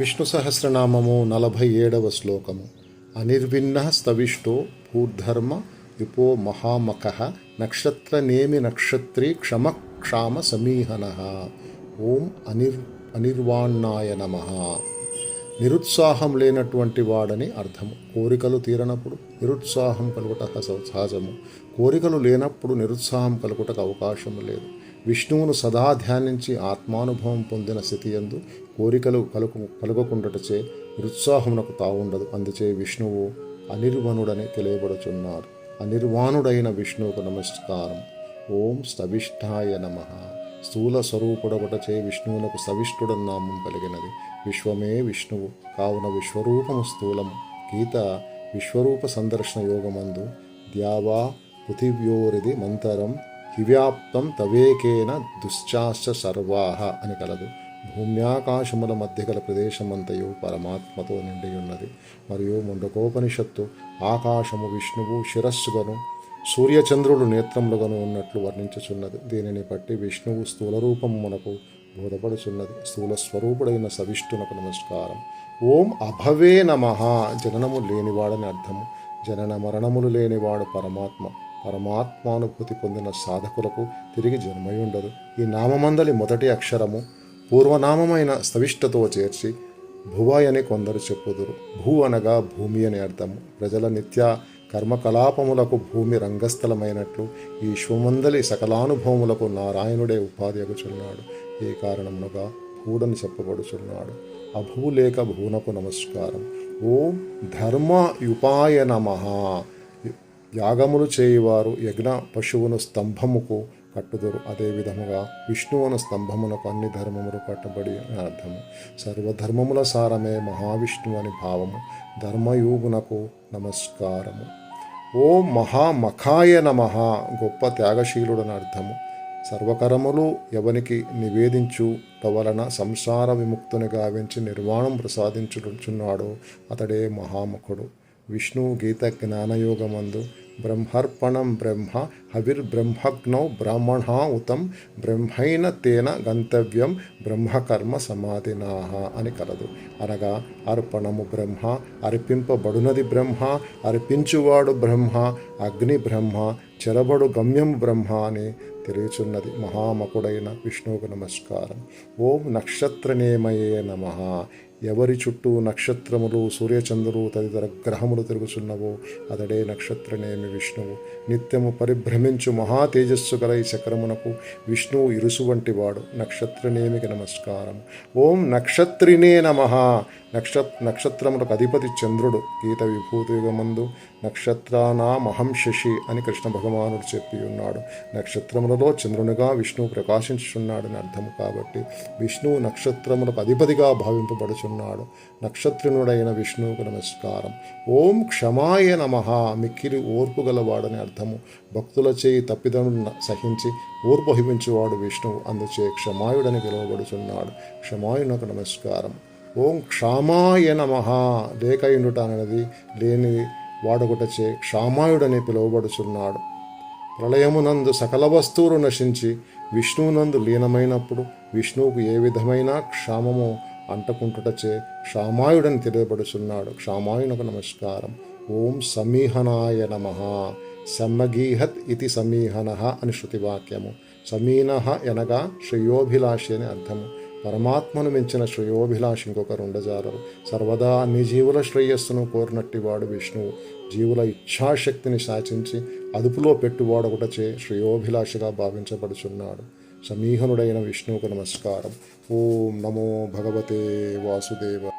విష్ణు సహస్రనామము నలభై ఏడవ శ్లోకము. అనిర్విన్న స్తవిష్టో భూర్ధర్మ విపో మహామక నక్షత్రనేమి నక్షత్రీ క్షమ క్షామ సమీహన. ఓం అనిర్ అనిర్వాణాయ నమ. నిరుత్సాహం లేనటువంటి వాడని అర్థము. కోరికలు తీరనప్పుడు నిరుత్సాహం కలుగుట సహజము. కోరికలు లేనప్పుడు నిరుత్సాహం కలుగుటకు అవకాశం లేదు. విష్ణువును సదా ధ్యానించి ఆత్మానుభవం పొందిన స్థితి ఎందు కోరికలు కలుగు కలుగకుండాటచే నిరుత్సాహమునకు తావుండదు. అందుచే విష్ణువు అనిర్వణుడని తెలియబడుచున్నారు అనిర్వాణుడైన విష్ణువుకు నమస్కారం. ఓం సవిష్ఠాయ నమ. స్థూల స్వరూపుడొకటచే విష్ణువునకు సవిష్ఠుడని నామం కలిగినది. విశ్వమే విష్ణువు. కావున విశ్వరూపము స్థూలము. గీత విశ్వరూప సందర్శన యోగమందు ద్యావా పృథివ్యోరిది మంతరం హివ్యాప్తం తవేకేన దుశ్చాశ్చ సర్వాహ అని కలదు. భూమ్యాకాశముల మధ్య గల ప్రదేశమంతయు పరమాత్మతో నిండి ఉన్నది మరియు ముండకోపనిషత్తు ఆకాశము విష్ణువు శిరస్సుగను సూర్యచంద్రుడు నేత్రములుగాను ఉన్నట్లు వర్ణించుచున్నది. దీనిని బట్టి విష్ణువు స్థూల రూపము మనకు బోధపడుచున్నది. స్థూల స్వరూపుడైన సవిష్ణునకు నమస్కారం. ఓం అభవే నమ. జననము లేనివాడని అర్థము. జనన మరణములు లేనివాడు పరమాత్మ. పరమాత్మానుభూతి పొందిన సాధకులకు తిరిగి జన్మయుండదు. ఈ నామమందలి మొదటి అక్షరము పూర్వనామమైన స్థవిష్టతో చేర్చి భువాయ్ అని కొందరు చెప్పుదురు. భూ అనగా భూమి అని అర్థము ప్రజల నిత్య కర్మకలాపములకు భూమి రంగస్థలమైనట్లు ఈ విశ్వమందలి సకలానుభవములకు నారాయణుడే ఉపాధి అగుచున్నాడు ఈ కారణమునగా భూడని చెప్పబడుచున్నాడు. అభూ లేక భూనకు నమస్కారం. ఓం ధర్మయుపాయ నమ. యాగములు చేయువారు యజ్ఞ పశువును స్తంభముకు కట్టుదురు. అదే విధముగా విష్ణువును స్తంభమునకు అన్ని ధర్మములు కట్టబడి అని అర్థము. సర్వధర్మముల సారమే మహావిష్ణువు అని భావము. ధర్మయూగునకు నమస్కారము. ఓ మహామఖాయ నమ గొప్ప త్యాగశీలుడని అర్థము. సర్వకరములు ఎవనికి నివేదించుట వలన సంసార విముక్తుని గావించి నిర్వాణం ప్రసాదించుచున్నాడో అతడే మహాముఖుడు. విష్ణువు గీత జ్ఞానయోగమందు బ్రహ్మర్పణం బ్రహ్మ హవిర్బ్రహ్మగ్నౌ బ్రాహ్మణ ఉతం బ్రహ్మైన తేన గంతవ్యం బ్రహ్మకర్మ సమాధినాహ అని కలదు. అనగా అర్పణము బ్రహ్మ అర్పింపబడునది బ్రహ్మ అర్పించువాడు బ్రహ్మ అగ్ని బ్రహ్మ చెరబడు గమ్యం బ్రహ్మ అని తెలియచున్నది మహామకుడైన విష్ణువుకు నమస్కారం. ఓం నక్షత్రనేమయే నమ. ఎవరి చుట్టూ నక్షత్రములు సూర్యచంద్రులు తదితర గ్రహములు తిరుగుచున్నవో అతడే నక్షత్రనేమి విష్ణువు. నిత్యము పరిభ్రమించు మహా తేజస్సు గల ఈ చక్రమునకు విష్ణువు ఇరుసు వంటి వాడు నక్షత్రనేమికి నమస్కారం ఓం నక్షత్రినే నమ. నక్ష నక్షత్రములకు అధిపతి చంద్రుడు. గీత విభూతిగమందు నక్షత్రానామహం శశి అని కృష్ణ భగవానుడు చెప్పి ఉన్నాడు నక్షత్రములలో చంద్రునిగా విష్ణువు ప్రకాశించుచున్నాడని అర్థము కాబట్టి విష్ణువు నక్షత్రములకు అధిపతిగా భావింపబడుచున్నాడు. నక్షత్రునుడైన విష్ణువుకు నమస్కారం. ఓం క్షమాయ నమ మిక్కిలి ఓర్పు గలవాడని అర్థము. భక్తుల చేయి తప్పిదను సహించి ఓర్పు వహించువాడు విష్ణువు. అందుచే క్షమాయుడని పిలువబడుచున్నాడు. క్షమాయునకు నమస్కారం. ఓం క్షామాయ నమ లేకయుండుట అనేది లేని వాడొకటచే క్షామాయుడని పిలువబడుచున్నాడు. ప్రళయమునందు సకల వస్తువులు నశించి విష్ణువునందు లీనమైనప్పుడు విష్ణువుకు ఏ విధమైన క్షామము అంటకుంటుటచే క్షామాయుడని తెలియబడుచున్నాడు. క్షామాయునకు నమస్కారం. ఓం సమీహనాయ నమ. సమ్మగీహత్ ఇది సమీహన అని శృతివాక్యము. సమీన ఎనగా శ్రేయోభిలాషి అని అర్థము. పరమాత్మను మించిన శ్రేయోభిలాషి ఇంకొకరు ఉండజారరు సర్వదా అన్ని జీవుల శ్రేయస్సును కోరినట్టివాడు విష్ణువు జీవుల ఇచ్ఛాశక్తిని శాసించి అదుపులో పెట్టువాడు ఒకటచే శ్రేయోభిలాషిగా భావించబడుచున్నాడు. సమీహనుడైన విష్ణువుకు నమస్కారం. ఓం నమో భగవతే వాసుదేవ